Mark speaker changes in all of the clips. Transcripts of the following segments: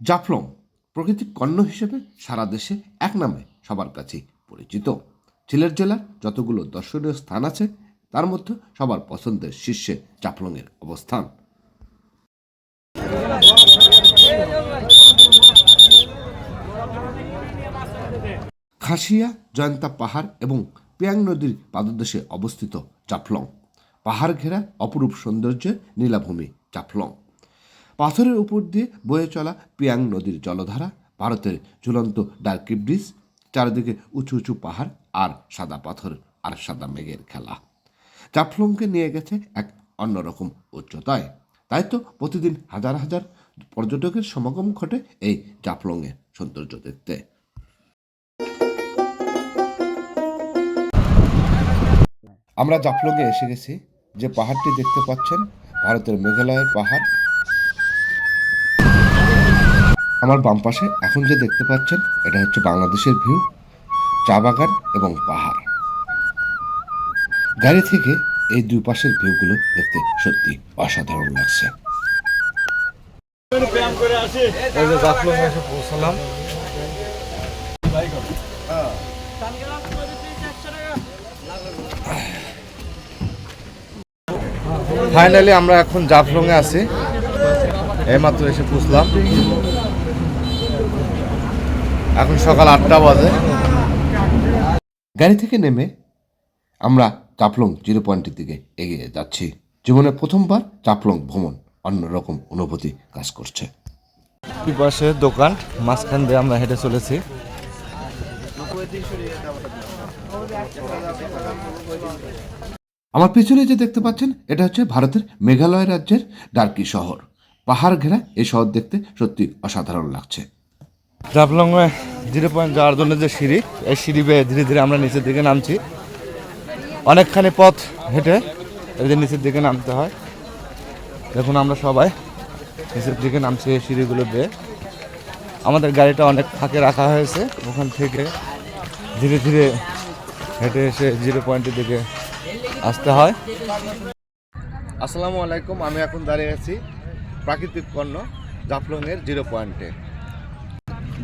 Speaker 1: জাফলং প্রকৃতির কর্ণ হিসেবে সারা দেশে এক নামে সবার কাছেই পরিচিত। সিলেট জেলার যতগুলো দর্শনীয় স্থান আছে, তার মধ্যে সবার পছন্দের শীর্ষে জাফলংয়ের অবস্থান। খাসিয়া, জয়ন্তা পাহাড় এবং পিয়াং নদীর পাদদেশে অবস্থিত জাফলং। পাহাড় ঘেরা অপরূপ সৌন্দর্যের নীলাভূমি জাফলং। পাথরের উপর দিয়ে বয়ে চলা পিয়াং নদীর জলধারা, ভারতের ঝুলন্ত ডার্কি ব্রিজ চারিদিকে উঁচু উঁচু পাহাড় আর সাদা পাথর আর সাদা মেঘের খেলা। জাফলংকে নিয়ে গেছে এক অন্যরকম উচ্চতায়। তাই তো প্রতিদিন হাজার হাজার পর্যটকের সমাগম ঘটে এই জাফলংয়ের সৌন্দর্য দেখতে। আমরা জাফলংয়ে এসে গেছি। যে পাহাড়টি দেখতে পাচ্ছেন, ভারতের মেঘালয়ের পাহাড়। আমার বাম পাশে এখন যে দেখতে পাচ্ছেন, এটা হচ্ছে বাংলাদেশের ভিউ চা বাগান এবং পাহাড়। গাড়ি থেকে এই দুই পাশের ভিউগুলো দেখতে সত্যি অসাধারণ লাগছে।
Speaker 2: ফাইনালি আমরা এখন জাফলং এ আছি। এইমাত্র এসে পৌঁছলাম। এখন সকাল আটটা বাজে।
Speaker 1: গাড়ি থেকে নেমে আমরা চাপলং জিরো পয়েন্টের দিকে এগিয়ে যাচ্ছি। জীবনে প্রথমবার চাপলং ভ্রমণ অন্যরকম অনুভূতি কাজ করছে।
Speaker 2: পাশে দোকান মাঝখান দিয়ে আমরা হেঁটে চলেছি।
Speaker 1: আমার পিছনে যে দেখতে পাচ্ছেন এটা হচ্ছে ভারতের মেঘালয় রাজ্যের ডার্কি শহর। পাহাড় ঘেরা এই শহর দেখতে সত্যি অসাধারণ লাগছে।
Speaker 2: জাফলং জিরো পয়েন্ট যাওয়ার জন্য যে সিঁড়ি, এই সিঁড়ি বেয়ে ধীরে ধীরে আমরা নিচের দিকে নামছি। অনেকখানি পথ হেঁটে এদের নিচের দিকে নামতে হয়। দেখুন আমরা সবাই নিচের দিকে নামছি এই সিঁড়িগুলো বেয়ে। আমাদের গাড়িটা অনেক ফাঁকে রাখা হয়েছে, ওখান থেকে ধীরে ধীরে হেঁটে এসে জিরো পয়েন্টের দিকে আসতে হয়। আসসালামু আলাইকুম, আমি এখন দাঁড়িয়ে আছি প্রাকৃতিক পণ্য জাফলংয়ের জিরো পয়েন্টে।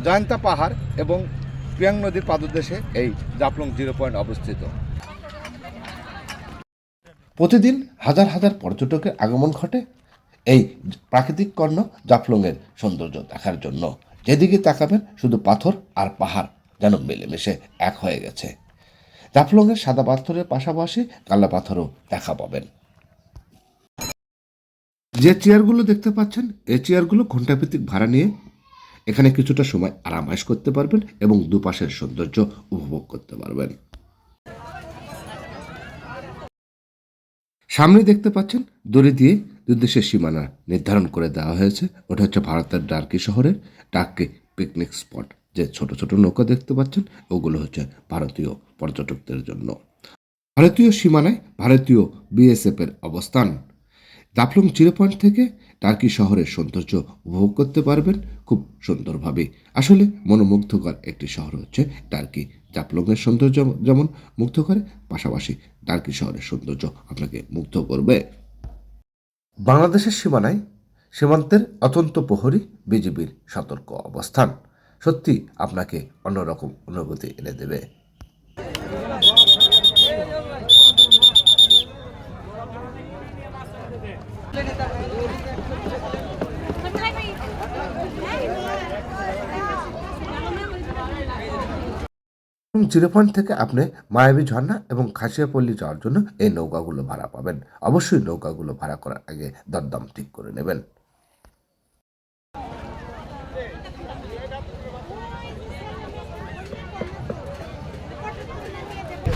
Speaker 2: জয়ন্তা পাহাড় এবং প্রিয়াং নদীর পাদদেশে এই জাফলং জিরো পয়েন্ট অবস্থিত।
Speaker 1: প্রতিদিন হাজার হাজার পর্যটকের আগমন ঘটে এই প্রাকৃতিক কর্ণ জাফলংয়ের সৌন্দর্য দেখার জন্য। যেদিকে তাকাবেন শুধু পাথর আর পাহাড় যেন মিলেমিশে এক হয়ে গেছে। জাফলংয়ের সাদা পাথরের পাশাপাশি কালা পাথরও দেখা পাবেন। যে চেয়ারগুলো দেখতে পাচ্ছেন, এই চেয়ারগুলো ঘণ্টাভিত্তিক ভাড়া নিয়ে এখানে কিছুটা সময় আরামাইশ করতে পারবেন এবং দুপাশের সৌন্দর্য উপভোগ করতে পারবেন। সামনে দেখতে পাচ্ছেন, দড়ি দিয়ে দেশের সীমানা নির্ধারণ করে দেওয়া হয়েছে। ওটা হচ্ছে ভারতের ডার্কি শহরের ডার্কি পিকনিক স্পট। যে ছোট ছোট নৌকা দেখতে পাচ্ছেন, ওগুলো হচ্ছে ভারতীয় পর্যটকদের জন্য। ভারতীয় সীমানায় ভারতীয় বিএসএফ এর অবস্থান। দাফলং জিরো পয়েন্ট থেকে টার্কি শহরের সৌন্দর্য উপভোগ করতে পারবেন? খুব সুন্দরভাবে। আসলে মনোমুগ্ধকর একটি শহর হচ্ছে টার্কি জাফলংয়ের সৌন্দর্য যেমন মুগ্ধ করে পাশাপাশি টার্কি শহরের সৌন্দর্য আপনাকে মুগ্ধ করবে। বাংলাদেশের সীমানায় সীমান্তের অত্যন্ত প্রহরী বিজেপির সতর্ক অবস্থান। সত্যি আপনাকে অন্যরকম অনুভূতি এনে দেবে। জিরো পয়েন্ট থেকে আপনি মায়াবী ঝর্ণা এবং খাসিয়াপল্লী যাওয়ার জন্য এই নৌকাগুলো ভাড়া পাবেন। অবশ্যই নৌকাগুলো ভাড়া করার আগে দরদাম ঠিক করে নেবেন।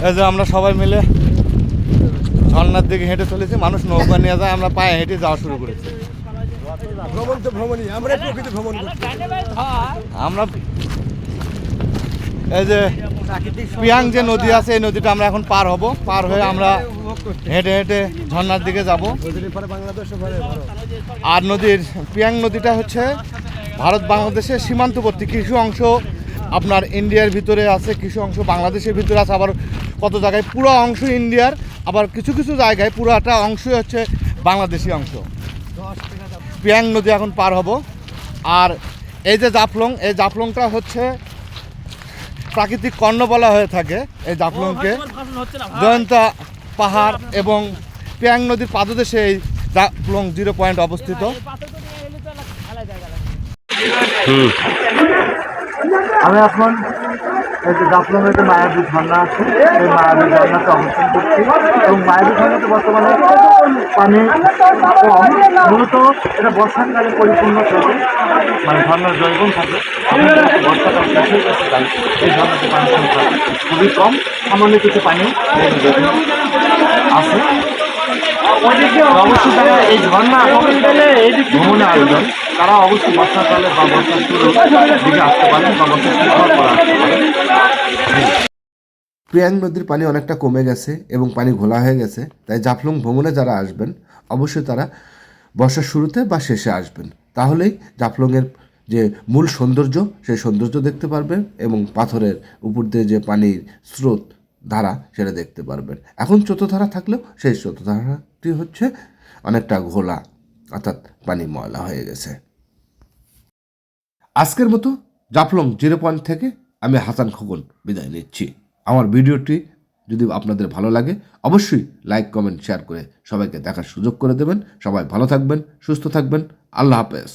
Speaker 2: এই যে আমরা সবাই মিলে ঝর্নার দিকে হেঁটে চলেছি মানুষ নৌকা নিয়ে যায় আমরা পায়ে হেঁটে যাওয়া শুরু করেছি।
Speaker 3: ভ্রমণ তো ভ্রমণই আমরা প্রকৃতি ভ্রমণ করছি।
Speaker 2: আমরা এই যে পিয়াং যে নদী আছে, এই নদীটা আমরা এখন পার হব। পার হয়ে আমরা হেঁটে হেঁটে ঝর্নার দিকে যাব। আর নদীর পিয়াং নদীটা হচ্ছে ভারত বাংলাদেশের সীমান্তবর্তী কিছু অংশ। আপনার ইন্ডিয়ার ভিতরে আছে, কিছু অংশ বাংলাদেশের ভিতরে আছে, আবার কত জায়গায় পুরো অংশ ইন্ডিয়ার, আবার কিছু কিছু জায়গায় পুরোটা অংশই হচ্ছে বাংলাদেশি অংশ। পিয়াং নদী এখন পার হব। আর এই যে জাফলং, এই জাফলংটা হচ্ছে প্রাকৃতিক কর্ণ বলা হয়ে থাকে এই জাফলংকে জয়ন্তা পাহাড় এবং প্যাং নদীর পাদদেশে এই জাফলং জিরো পয়েন্ট অবস্থিত। আমি এখন এই যে জাফলংয়ের যে মায়াবী ঝর্ণা আছে সেই মায়াবী ঝর্ণাতে অবস্থান করছি। এবং মায়াবী ঝর্ণাতে বর্তমানে পানি কম। মূলত এটা বর্ষাকালে পরিপূর্ণ থাকে। মানে ঝর্ণার জৈবন থাকে। বর্ষাকাল এই ঝর্ণাতে পানি সংখ্যা খুবই কম। সামান্য কিছু পানি আছে। অবশ্যই যারা এই ঝর্ণা ভ্রমণে আয়োজন। তারা অবশ্যই বর্ষাকালে বা বর্ষার শুরুর দিকে আসতে পারেন, বা বর্ষার শুরু হওয়ার পর আসতে পারেন
Speaker 1: প্রিয়াং নদীর পানি অনেকটা কমে গেছে এবং পানি ঘোলা হয়ে গেছে, তাই জাফলং ভ্রমণে যারা আসবেন, অবশ্যই তারা বর্ষার শুরুতে বা শেষে আসবেন। তাহলেই জাফলংয়ের যে মূল সৌন্দর্য, সেই সৌন্দর্য দেখতে পারবেন এবং পাথরের উপর দিয়ে যে পানির স্রোত, ধারা, সেটা দেখতে পারবেন। এখন স্রোতধারা থাকলেও সেই স্রোতধারাটি হচ্ছে অনেকটা ঘোলা, অর্থাৎ পানি ময়লা হয়ে গেছে। আজকের মতো জাফলং জিরো পয়েন্ট থেকে আমি হাসান খোকন বিদায় নিচ্ছি। আমার ভিডিওটি যদি আপনাদের ভালো লাগে, অবশ্যই লাইক, কমেন্ট, শেয়ার করে সবাইকে দেখার সুযোগ করে দেবেন। সবাই ভালো থাকবেন, সুস্থ থাকবেন। আল্লাহ হাফেজ।